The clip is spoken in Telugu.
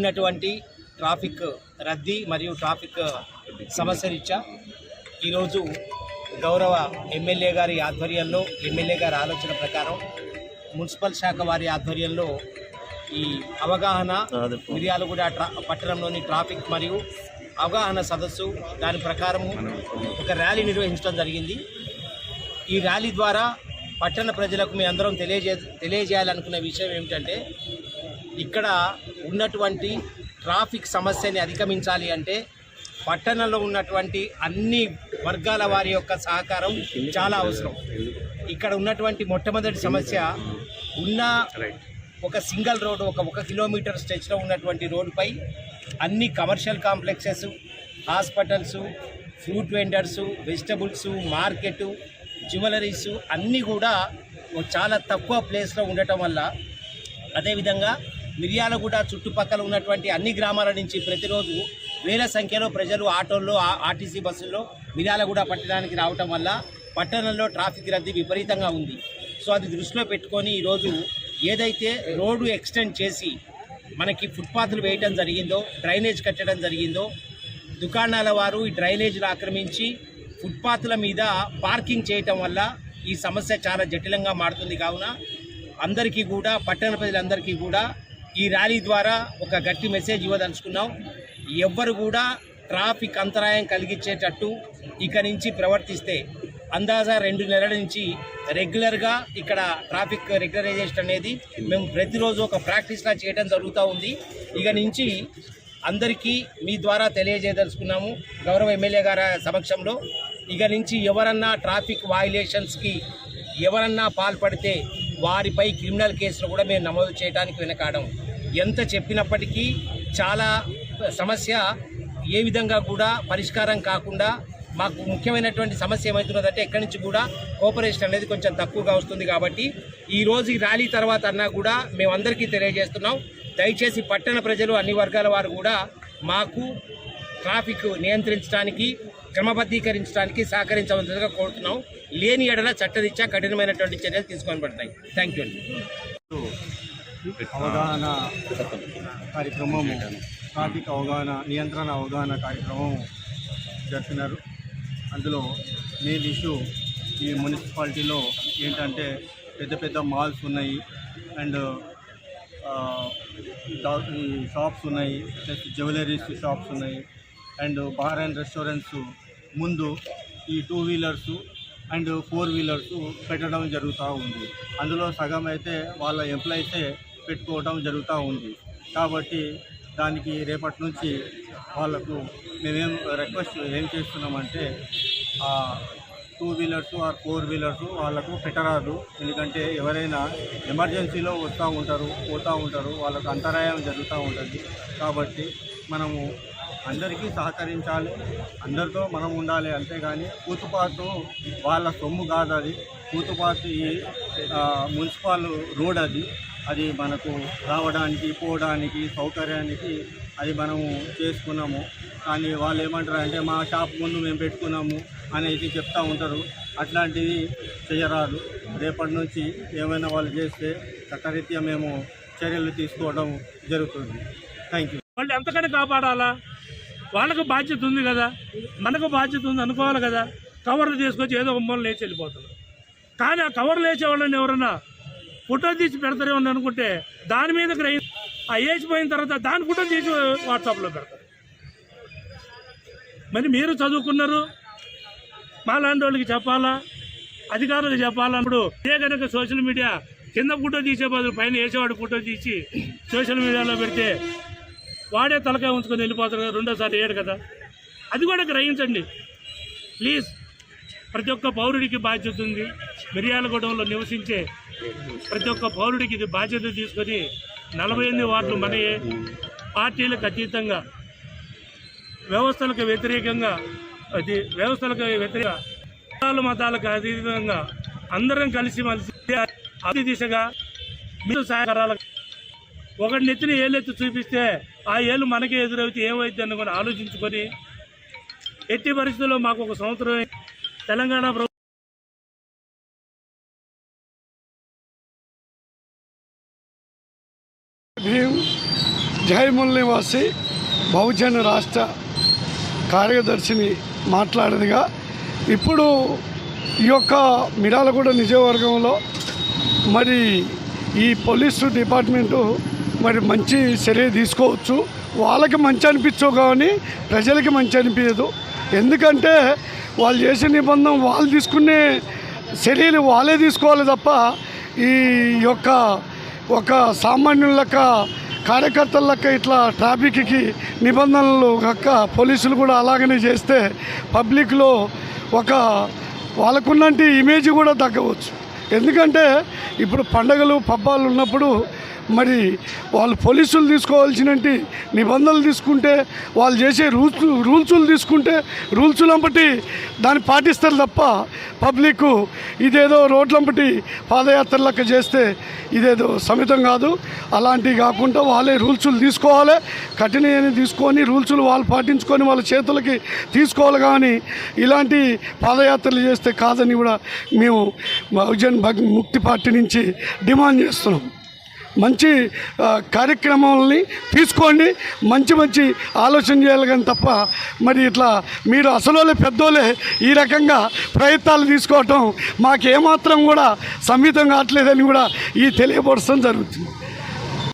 ఇప్పుడున్నటువంటి ట్రాఫిక్ రద్దీ మరియు ట్రాఫిక్ సమస్య రీత్యా ఈరోజు గౌరవ ఎమ్మెల్యే గారి ఆధ్వర్యంలో ఎమ్మెల్యే గారి ఆలోచన ప్రకారం మున్సిపల్ శాఖ వారి ఆధ్వర్యంలో ఈ అవగాహన మిర్యాలగూడ ట్రా పట్టణంలోని ట్రాఫిక్ మరియు అవగాహన సదస్సు దాని ప్రకారము ఒక ర్యాలీ నిర్వహించడం జరిగింది. ఈ ర్యాలీ ద్వారా పట్టణ ప్రజలకు మీ అందరం తెలియజే తెలియజేయాలనుకునే విషయం ఏమిటంటే ఇక్కడ ఉన్నటువంటి ట్రాఫిక్ సమస్యని అధిగమించాలి అంటే పట్టణంలో ఉన్నటువంటి అన్ని వర్గాల వారి యొక్క సహకారం చాలా అవసరం. ఇక్కడ ఉన్నటువంటి మొట్టమొదటి సమస్య ఉన్న ఒక సింగిల్ రోడ్ ఒక ఒక కిలోమీటర్ స్ట్రెచ్లో ఉన్నటువంటి రోడ్డుపై అన్ని commercial complexes hospitals fruit vendors vegetables market jewelleries అన్నీ కూడా చాలా తక్కువ ప్లేస్లో ఉండటం వల్ల అదేవిధంగా మిర్యాలగూడ చుట్టుపక్కల ఉన్నటువంటి అన్ని గ్రామాల నుంచి ప్రతిరోజు వేల సంఖ్యలో ప్రజలు ఆటోల్లో ఆర్టీసీ బస్సుల్లో మిర్యాలగూడ పట్టణానికి రావటం వల్ల పట్టణంలో ట్రాఫిక్ రద్దీ విపరీతంగా ఉంది. సో అది దృష్టిలో పెట్టుకొని ఈరోజు ఏదైతే రోడ్డు ఎక్స్టెండ్ చేసి మనకి ఫుట్పాత్లు వేయటం జరిగిందో డ్రైనేజ్ కట్టడం జరిగిందో దుకాణాల వారు ఈ డ్రైనేజీలు ఆక్రమించి ఫుట్పాత్ల మీద పార్కింగ్ చేయటం వల్ల ఈ సమస్య చాలా జటిలంగా మారుతుంది. కావున అందరికీ కూడా పట్టణ ప్రజలందరికీ కూడా ఈ ర్యాలీ ద్వారా ఒక గట్టి మెసేజ్ ఇవ్వదలుచుకున్నాం. ఎవ్వరు కూడా ట్రాఫిక్ అంతరాయం కలిగించేటట్టు ఇక నుంచి ప్రవర్తిస్తే అందాజా రెండు నెలల నుంచి రెగ్యులర్గా ఇక్కడ ట్రాఫిక్ రెగ్యులరైజేషన్ అనేది మేము ప్రతిరోజు ఒక ప్రాక్టీస్లా చేయడం జరుగుతూ ఉంది. ఇక నుంచి అందరికీ మీ ద్వారా తెలియజేయదలుచుకున్నాము గౌరవ ఎమ్మెల్యే గారి సమక్షంలో. ఇక నుంచి ఎవరన్నా ట్రాఫిక్ వాయులేషన్స్కి ఎవరన్నా పాల్పడితే వారిపై క్రిమినల్ కేసులు కూడా మేము నమోదు చేయడానికి వెనకాడం. ఎంత చెప్పినప్పటికీ చాలా సమస్య ఏ విధంగా కూడా పరిష్కారం కాకుండా మాకు ముఖ్యమైనటువంటి సమస్య ఏమవుతున్నదంటే ఎక్కడి నుంచి కూడా కోఆపరేషన్ అనేది కొంచెం తక్కువగా వస్తుంది కాబట్టి ఈ రోజు ఈ ర్యాలీ తర్వాత అన్నా కూడా మేమందరికీ తెలియజేస్తున్నాం. దయచేసి పట్టణ ప్రజలు అన్ని వర్గాల వారు కూడా మాకు ట్రాఫిక్ నియంత్రించడానికి క్రమబద్ధీకరించడానికి సహకరించవలసిందిగా కోరుతున్నాం. లేని ఎడల చట్టరీత్యా కఠినమైనటువంటి చర్యలు తీసుకొని పడతాయి థ్యాంక్ యూ అండి. అవగాహన కార్యక్రమం ట్రాఫిక్ అవగాహన నియంత్రణ అవగాహన కార్యక్రమం జరిపినారు. అందులో మెయిన్ ఇష్యూ ఈ మున్సిపాలిటీలో ఏంటంటే పెద్ద పెద్ద మాల్స్ ఉన్నాయి. అండ్ షాప్స్ ఉన్నాయి. ప్లస్ జ్యువెలరీస్ షాప్స్ ఉన్నాయి. అండ్ బార్ అండ్ రెస్టారెంట్స్ ముందు ఈ two wheelers and four wheelers పెట్టడం జరుగుతూ ఉంది. అందులో సగం అయితే వాళ్ళ ఎంప్లాయీసే పెట్టుకోవడం జరుగుతూ ఉంది. కాబట్టి దానికి రేపటి నుంచి వాళ్ళకు మేమేం రిక్వెస్ట్ ఏం చేస్తున్నామంటే two wheelers or four wheelers వాళ్ళకు పెట్టరాదు. ఎందుకంటే ఎవరైనా ఎమర్జెన్సీలో వస్తూ ఉంటారు పోతూ ఉంటారు వాళ్ళకు అంతరాయం జరుగుతూ ఉంటుంది. కాబట్టి మనము అందరికీ సహకరించాలి. అందరితో మనం ఉండాలి అంతేగాని కూతుపాటు వాళ్ళ సొమ్ము కాదు అది కూతుపాటు ఈ మున్సిపల్ రోడ్ అది. అది మనకు రావడానికి పోవడానికి సౌకర్యానికి అది మనము చేసుకున్నాము. కానీ వాళ్ళు ఏమంటారు అంటే మా షాప్ ముందు మేము పెట్టుకున్నాము అనేది చెప్తూ ఉంటారు. అట్లాంటివి చేయరాదు. రేపటి నుంచి ఏమైనా వాళ్ళు చేస్తే చట్టరీత్యా మేము చర్యలు తీసుకోవడం జరుగుతుంది. థ్యాంక్ యూ మళ్ళీ ఎంతకంటే కాపాడాలా? వాళ్ళకు బాధ్యత ఉంది కదా. మనకు బాధ్యత ఉంది అనుకోవాలి కదా. కవర్లు తీసుకొచ్చి ఏదో ఒక మూల లేచి వెళ్ళిపోతారు. కానీ ఆ కవర్లు వేసే వాళ్ళని ఎవరన్నా ఫోటో తీసి పెడతారేమని అని అనుకుంటే దాని మీద గ్రహి ఆ వేసిపోయిన తర్వాత దాని ఫోటో తీసి వాట్సాప్లో పెడతారు. మరి మీరు చదువుకున్నారు. మాలాంటి వాళ్ళకి చెప్పాలా? అధికారులకు చెప్పాలన్నప్పుడు ఇదే కనుక సోషల్ మీడియా కింద ఫోటో తీసే బదులు పైన వేసేవాడు ఫోటో తీసి సోషల్ మీడియాలో పెడితే వాడే తలకాయ ఉంచుకొని వెళ్ళిపోతారు కదా రెండోసారి ఏడు కదా. అది కూడా గ్రహించండి. ప్లీజ్ ప్రతి ఒక్క పౌరుడికి బాధ్యత ఉంది. మిర్యాలగూడెంలో నివసించే ప్రతి ఒక్క పౌరుడికి ఇది బాధ్యత తీసుకొని నలభై ఎనిమిది వార్డులు మనయే. పార్టీలకు అతీతంగా వ్యవస్థలకు వ్యతిరేకంగా అది వ్యవస్థలకు వ్యతిరేక మతాలు మతాలకు అతీతంగా అందరం కలిసి మలిసి అతి దిశగా మీరు సహకారాల ఒకటి నెత్తిన ఏలెత్తి చూపిస్తే ఆ ఏళ్ళు మనకే ఎదురవుతే ఏమైంది అని కూడా ఆలోచించుకొని ఎట్టి పరిస్థితుల్లో మాకు ఒక సంవత్సరం తెలంగాణ ప్రభుత్వం భీమ్ జయముల్ నివాసి బహుజన రాష్ట్ర కార్యదర్శిని మాట్లాడేదిగా ఇప్పుడు ఈ యొక్క మిడాలగూడ నిజవర్గంలో మరి ఈ పోలీసు డిపార్ట్మెంటు మరి మంచి చర్య తీసుకోవచ్చు. వాళ్ళకి మంచి అనిపించవు కానీ ప్రజలకి మంచి అనిపించదు. ఎందుకంటే వాళ్ళు చేసే నిబంధన వాళ్ళు తీసుకునే చర్యలు వాళ్ళే తీసుకోవాలి తప్ప ఈ యొక్క ఒక సామాన్యుల లెక్క కార్యకర్తల లెక్క ఇట్లా ట్రాఫిక్కి నిబంధనలు కక్క పోలీసులు కూడా అలాగనే చేస్తే పబ్లిక్లో ఒక వాళ్ళకున్నంటి ఇమేజ్ కూడా తగ్గవచ్చు. ఎందుకంటే ఇప్పుడు పండగలు పబ్బాలు ఉన్నప్పుడు మరి వాళ్ళు పోలీసులు తీసుకోవాల్సిన నిబంధనలు తీసుకుంటే వాళ్ళు చేసే రూల్స్ రూల్సులు తీసుకుంటే రూల్సులంపటి దాన్ని పాటిస్తారు తప్ప పబ్లిక్ ఇదేదో రోడ్లంపటి పాదయాత్ర లెక్క చేస్తే ఇదేదో సమితం కాదు. అలాంటివి కాకుండా వాళ్ళే రూల్సులు తీసుకోవాలి. కఠినని తీసుకొని రూల్సులు వాళ్ళు పాటించుకొని వాళ్ళ చేతులకి తీసుకోవాలి కానీ ఇలాంటి పాదయాత్రలు చేస్తే కాదని కూడా మేము బహుజన్ భగ్ ముక్తి పార్టీ నుంచి డిమాండ్ చేస్తున్నాం. మంచి కార్యక్రమాలని తీసుకోండి. మంచి మంచి ఆలోచన చేయాలి కానీ తప్ప మరి ఇట్లా మీరు అసలు పెద్దోళ్ళే ఈ రకంగా ప్రయత్నాలు తీసుకోవటం మాకేమాత్రం కూడా సమ్మితం కావట్లేదని కూడా ఈ తెలియపరచడం జరుగుతుంది.